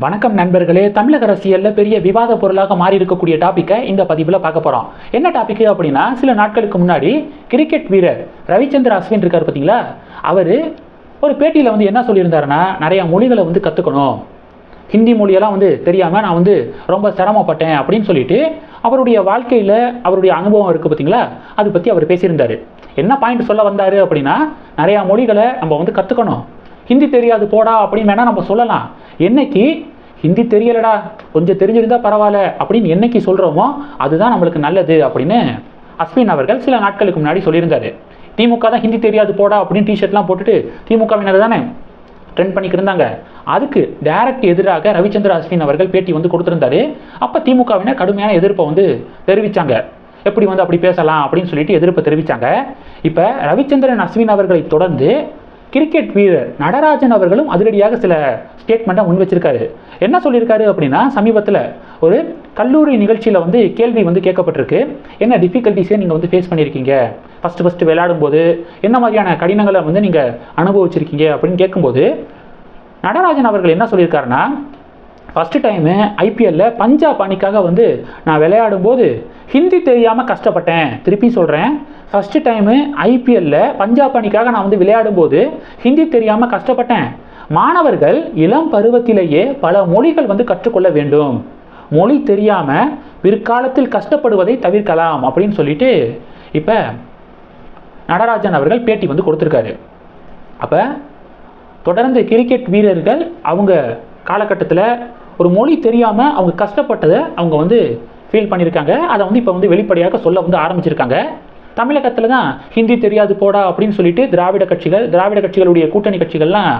வணக்கம் நண்பர்களே. தமிழக அரசியலில் பெரிய விவாத பொருளாக மாறி இருக்கக்கூடிய டாப்பிக்கை இந்த பதிவில் பார்க்க போகிறோம் என்ன டாபிக் அப்படின்னா சில நாட்களுக்கு முன்னாடி கிரிக்கெட் வீரர் ரவிச்சந்திர அஸ்வின் இருக்கார் பார்த்தீங்களா? அவர் ஒரு பேட்டியில் வந்து என்ன சொல்லியிருந்தாருன்னா நிறைய மொழிகளை வந்து கற்றுக்கணும் ஹிந்தி மொழியெல்லாம் வந்து தெரியாமல் நான் வந்து ரொம்ப சிரமப்பட்டேன் அப்படின்னு சொல்லிட்டு அவருடைய வாழ்க்கையில் அவருடைய அனுபவம் இருக்குது பார்த்தீங்களா? அதை பற்றி அவர் பேசியிருந்தார். என்ன பாயிண்ட் சொல்ல வந்தார் அப்படின்னா நிறையா மொழிகளை நம்ம வந்து கற்றுக்கணும் ஹிந்தி தெரியாது போடா அப்படின்னு வேணால் நம்ம சொல்லலாம். என்னைக்கு? ஹிந்தி தெரியலடா. கொஞ்சம் தெரிஞ்சிருந்தால் பரவாயில்ல. அப்படின்னு என்னைக்கு சொல்கிறோமோ அதுதான் நம்மளுக்கு நல்லது அப்படின்னு அஸ்வின் அவர்கள் சில நாட்களுக்கு முன்னாடி சொல்லியிருந்தார். திமுக தான் ஹிந்தி தெரியாது போடா அப்படின்னு டிஷர்ட்லாம் போட்டுட்டு திமுகவினர் தானே ட்ரெண்ட் பண்ணிக்கிட்டு இருந்தாங்க. அதுக்கு டைரக்ட் எதிராக ரவிச்சந்திர அஸ்வின் அவர்கள் பேட்டி வந்து கொடுத்துருந்தாரு. அப்போ திமுகவினர் கடுமையான எதிர்ப்பை வந்து தெரிவித்தாங்க எப்படி வந்து அப்படி பேசலாம் அப்படின்னு சொல்லிட்டு எதிர்ப்பை தெரிவித்தாங்க இப்போ ரவிச்சந்திரன் அஸ்வின் அவர்களை தொடர்ந்து கிரிக்கெட் வீரர் நடராஜன் அவர்களும் அதிரடியாக சில ஸ்டேட்மெண்ட்டை முன் வச்சிருக்காரு. என்ன சொல்லியிருக்காரு அப்படின்னா சமீபத்தில் ஒரு கல்லூரி நிகழ்ச்சியில் வந்து கேள்வி வந்து கேட்கப்பட்டிருக்கு. என்ன டிஃபிகல்ட்டிஸே நீங்கள் வந்து ஃபேஸ் பண்ணியிருக்கீங்க? ஃபஸ்ட்டு ஃபஸ்ட்டு விளையாடும்போது என்ன மாதிரியான கடினங்களை வந்து நீங்கள் அனுபவிச்சிருக்கீங்க அப்படின்னு கேட்கும்போது நடராஜன் அவர்கள் என்ன சொல்லியிருக்காருன்னா ஃபஸ்ட்டு டைமு ஐபிஎல்ல பஞ்சாப் அணிக்காக வந்து நான் விளையாடும்போது ஹிந்தி தெரியாமல் கஷ்டப்பட்டேன். திருப்பி சொல்கிறேன் ஃபஸ்ட்டு டைமு ஐபிஎல்லில் பஞ்சாப் அணிக்காக நான் வந்து விளையாடும்போது ஹிந்தி தெரியாமல் கஷ்டப்பட்டேன். மாணவர்கள் இளம் பருவத்திலேயே பல மொழிகள் வந்து கற்றுக்கொள்ள வேண்டும். மொழி தெரியாமல் பிற்காலத்தில் கஷ்டப்படுவதை தவிர்க்கலாம் அப்படின்னு சொல்லிட்டு இப்போ நடராஜன் அவர்கள் பேட்டி வந்து கொடுத்துருக்காரு. அப்போ தொடர்ந்து கிரிக்கெட் வீரர்கள் அவங்க காலகட்டத்தில் ஒரு மொழி தெரியாமல் அவங்க கஷ்டப்பட்டதை அவங்க வந்து ஃபீல் பண்ணியிருக்காங்க. அதை வந்து இப்போ வந்து வெளிப்படையாக சொல்ல வந்து ஆரம்பிச்சிருக்காங்க. தமிழகத்தில் தான் ஹிந்தி தெரியாது போடா அப்படின்னு சொல்லிட்டு திராவிட கட்சிகள் திராவிட கட்சிகளுடைய கூட்டணி கட்சிகள்லாம்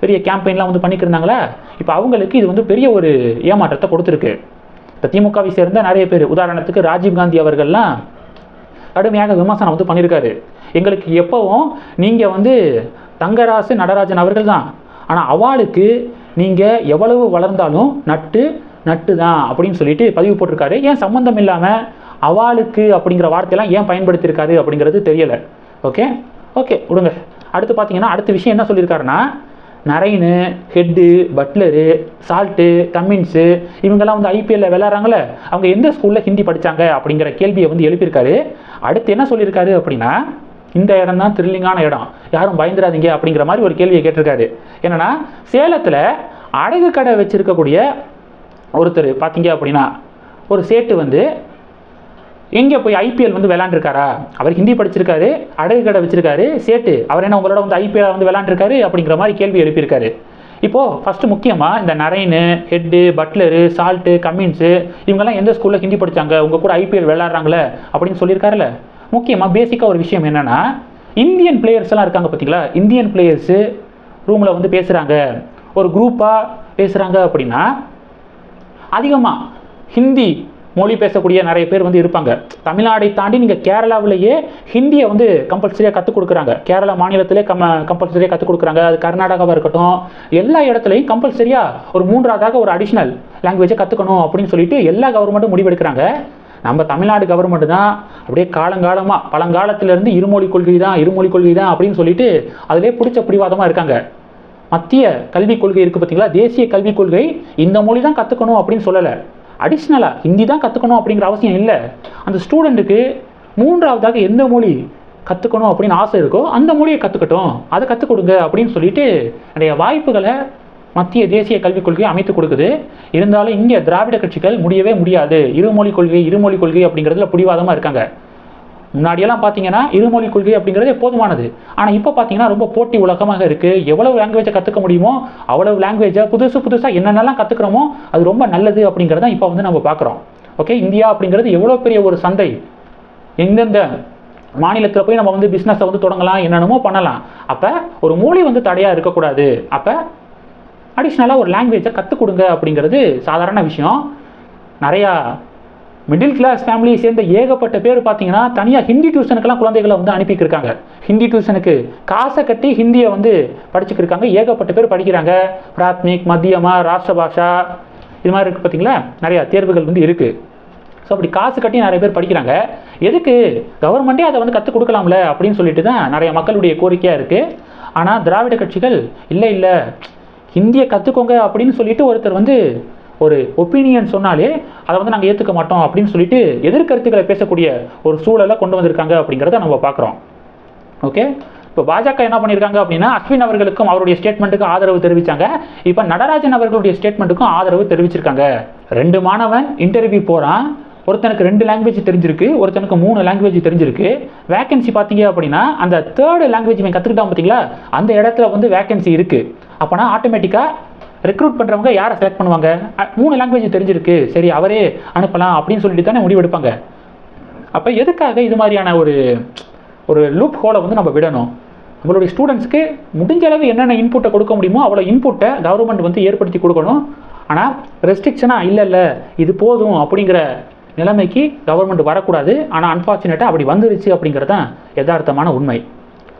பெரிய கேம்பெயின்லாம் வந்து பண்ணிக்கிருந்தாங்களா இப்போ அவங்களுக்கு இது வந்து பெரிய ஒரு ஏமாற்றத்தை கொடுத்துருக்கு. இப்போ திமுகவை சேர்ந்த நிறைய பேர் உதாரணத்துக்கு ராஜீவ்காந்தி அவர்கள்லாம் கடுமையாக விமர்சனம் வந்து பண்ணியிருக்காரு. எங்களுக்கு எப்போவும் நீங்கள் வந்து தங்கராசு நடராஜன் அவர்கள் தான் ஆனால் அவளுக்கு நீங்கள் எவ்வளவு வளர்ந்தாலும் நட்டு நட்டு தான் அப்படின்னு சொல்லிட்டு பதிவு போட்டிருக்காரு. ஏன் சம்மந்தம் இல்லாமல் அவளுக்கு அப்படிங்கிற வார்த்தையெல்லாம் ஏன் பயன்படுத்தியிருக்காரு அப்படிங்கிறது தெரியலை. ஓகே ஓகே விடுங்க. அடுத்து பார்த்தீங்கன்னா அடுத்த விஷயம் என்ன சொல்லியிருக்காருன்னா Narine Head Buttler Salt Cummins இவங்கெல்லாம் வந்து ஐபிஎல்ல விளையாடுறாங்களே அவங்க எந்த ஸ்கூலில் ஹிந்தி படித்தாங்க அப்படிங்கிற கேள்வியை வந்து எழுப்பியிருக்காரு. அடுத்து என்ன சொல்லியிருக்காரு அப்படின்னா இந்த இடம் தான் த்ரில்லிங்கான இடம். யாரும் பயந்துடாதீங்க அப்படிங்கிற மாதிரி ஒரு கேள்வியை கேட்டிருக்காரு. என்னன்னா சேலத்தில் அடகு கடை வச்சுருக்கக்கூடிய ஒருத்தர் பார்த்தீங்க அப்படின்னா ஒரு சேட்டு வந்து எங்கே போய் ஐபிஎல் வந்து விளாண்டுருக்காரா? அவர் ஹிந்தி படிச்சிருக்காரு அடகு கடை வச்சிருக்காரு சேட்டு. அவர் என்ன உங்களோட வந்து ஐபிஎல் வந்து விளாண்டுருக்காரு அப்படிங்கிற மாதிரி கேள்வி எழுப்பியிருக்காரு. இப்போது ஃபஸ்ட்டு முக்கியமாக இந்த Narine Head Buttler Salt Cummins இவங்கெல்லாம் எந்த ஸ்கூலில் ஹிந்தி படித்தாங்க உங்கள் கூட ஐபிஎல் விளாட்றாங்களே அப்படின்னு சொல்லியிருக்காருல்ல. முக்கியமாக பேசிக்காக ஒரு விஷயம் என்னென்னா இந்தியன் பிளேயர்ஸ் எல்லாம் இருக்காங்க பார்த்தீங்களா? இந்தியன் பிளேயர்ஸு ரூமில் வந்து பேசுகிறாங்க ஒரு குரூப்பாக பேசுகிறாங்க அப்படின்னா அதிகமாக ஹிந்தி மொழி பேசக்கூடிய நிறைய பேர் வந்து இருப்பாங்க. தமிழ்நாடை தாண்டி நீங்கள் கேரளாவிலேயே ஹிந்தியை வந்து கம்பல்சரியாக கற்றுக் கொடுக்குறாங்க. கேரளா மாநிலத்திலே கம்ம கம்பல்சரியாக கற்றுக் கொடுக்குறாங்க. அது கர்நாடகாவாக இருக்கட்டும் எல்லா இடத்துலையும் கம்பல்சரியாக ஒரு மூன்றாவதாக ஒரு அடிஷ்னல் லாங்குவேஜை கற்றுக்கணும் அப்படின்னு சொல்லிட்டு எல்லா கவர்மெண்ட்டும் முடிவெடுக்கிறாங்க. நம்ம தமிழ்நாடு கவர்மெண்ட் தான் அப்படியே காலங்காலமாக பழங்காலத்திலேருந்து இருமொழி கொள்கை தான் இருமொழி கொள்கை தான் அப்படின்னு சொல்லிட்டு அதிலே பிடிச்ச பிடிவாதமாக இருக்காங்க. மத்திய கல்விக் கொள்கை இருக்குது பார்த்தீங்களா தேசிய கல்விக் கொள்கை இந்த மொழி தான் கற்றுக்கணும் அப்படின்னு சொல்லலை. அடிஷ்னலாக ஹிந்தி தான் கற்றுக்கணும் அப்படிங்கிற அவசியம் இல்லை. அந்த ஸ்டூடெண்ட்டுக்கு மூன்றாவதாக எந்த மொழி கற்றுக்கணும் அப்படின்னு ஆசை இருக்கோ அந்த மொழியை கற்றுக்கட்டும் அதை கற்றுக் கொடுங்க அப்படின்னு சொல்லிட்டு நிறைய வாய்ப்புகளை மத்திய தேசிய கல்விக் கொள்கையை அமைத்து கொடுக்குது. இருந்தாலும் இங்கே திராவிட கட்சிகள் முடியவே முடியாது. இருமொழி கொள்கை இருமொழி கொள்கை அப்படிங்கிறதுல பிடிவாதமாக இருக்காங்க. முன்னாடியெல்லாம் பார்த்தீங்கன்னா இருமொழி கொள்கை அப்படிங்கிறது போதுமானது ஆனால் இப்போ பார்த்தீங்கன்னா ரொம்ப போட்டி உலகமாக இருக்குது எவ்வளவு லாங்குவேஜை கற்றுக்க முடியுமோ அவ்வளவு லாங்குவேஜை புதுசு புதுசாக என்னென்னலாம் கற்றுக்கிறோமோ அது ரொம்ப நல்லது அப்படிங்கிறத இப்போ வந்து நம்ம பார்க்குறோம். ஓகே இந்தியா அப்படிங்கிறது எவ்வளோ பெரிய ஒரு சந்தை. எந்தெந்த மாநிலத்தில் போய் நம்ம வந்து பிஸ்னஸை வந்து தொடங்கலாம் என்னென்னமோ பண்ணலாம். அப்போ ஒரு மொழி வந்து தடையாக இருக்கக்கூடாது. அப்போ அடிஷ்னலாக ஒரு லாங்குவேஜை கற்றுக் கொடுங்க அப்படிங்கிறது சாதாரண விஷயம். நிறையா மிடில் கிளாஸ் ஃபேமிலியை சேர்ந்த ஏகப்பட்ட பேர் பார்த்தீங்கன்னா தனியாக ஹிந்தி டியூஷனுக்கெல்லாம் குழந்தைகளை வந்து அனுப்பிட்டு இருக்காங்க ஹிந்தி டியூஷனுக்கு காசை கட்டி ஹிந்தியை வந்து படிச்சுட்டு இருக்காங்க ஏகப்பட்ட பேர் படிக்கிறாங்க. பிராத்மிக் மத்தியமா ராஷ்டிர பாஷா இது மாதிரி இருக்குது பார்த்தீங்களா? நிறையா தேர்வுகள் வந்து இருக்குது ஸோ அப்படி காசு கட்டி நிறைய பேர் படிக்கிறாங்க. எதுக்கு? கவர்மெண்ட்டே அதை வந்து கற்றுக் கொடுக்கலாம்ல அப்படின்னு சொல்லிட்டு தான் நிறைய மக்களுடைய கோரிக்கையாக இருக்குது ஆனால் திராவிட கட்சிகள் இல்லை இல்லை ஹிந்தியை கற்றுக்கோங்க அப்படின்னு சொல்லிட்டு ஒருத்தர் வந்து ஒரு ஒப்பீனியன் சொன்னாலே அதை வந்து நாங்கள் ஏற்றுக்க மாட்டோம் அப்படின்னு சொல்லிட்டு எதிர்கருத்துக்களை பேசக்கூடிய ஒரு சூழலை கொண்டு வந்திருக்காங்க அப்படிங்கிறத நம்ம பார்க்குறோம். ஓகே இப்போ பாஜக என்ன பண்ணியிருக்காங்க அப்படின்னா அஸ்வின் அவர்களுக்கும் அவருடைய ஸ்டேட்மெண்ட்டுக்கும் ஆதரவு தெரிவித்தாங்க இப்போ நடராஜன் அவர்களுடைய ஸ்டேட்மெண்ட்டுக்கும் ஆதரவு தெரிவிச்சிருக்காங்க. ரெண்டு மாணவன் இன்டர்வியூ போகிறான் ஒருத்தனுக்கு ரெண்டு லாங்குவேஜ் தெரிஞ்சிருக்கு ஒருத்தனுக்கு மூணு லாங்குவேஜ் தெரிஞ்சிருக்கு. வேகன்சி பார்த்தீங்க அப்படின்னா அந்த தேர்டு லாங்குவேஜ் இவன் கற்றுக்கிட்டான் பார்த்தீங்களா? அந்த இடத்துல வந்து வேகன்சி இருக்குது அப்போனா ஆட்டோமேட்டிக்காக ரெக்ரூட் பண்ணுறவங்க யாரை செலக்ட் பண்ணுவாங்க? மூணு லாங்குவேஜ் தெரிஞ்சிருக்கு. சரி அவரே அனுப்பலாம் அப்படின்னு சொல்லிட்டு தானே முடிவெடுப்பாங்க அப்போ எதுக்காக இது மாதிரியான ஒரு ஒரு லூப் ஹோலை வந்து நம்ம விடணும்? நம்மளுடைய ஸ்டூடெண்ட்ஸ்க்கு முடிஞ்ச அளவு என்னென்ன இன்புட்டை கொடுக்க முடியுமோ அவ்வளோ இன்புட்டை கவர்மெண்ட் வந்து ஏற்படுத்தி கொடுக்கணும். ஆனால் ரெஸ்ட்ரிக்ஷனாக இல்லை இல்லை இது போதும் அப்படிங்கிற நிலைமைக்கு கவர்மெண்ட் வரக்கூடாது. ஆனால் அன்ஃபார்ச்சுனேட்டாக அப்படி வந்துருச்சு அப்படிங்கிறது தான் யதார்த்தமான உண்மை.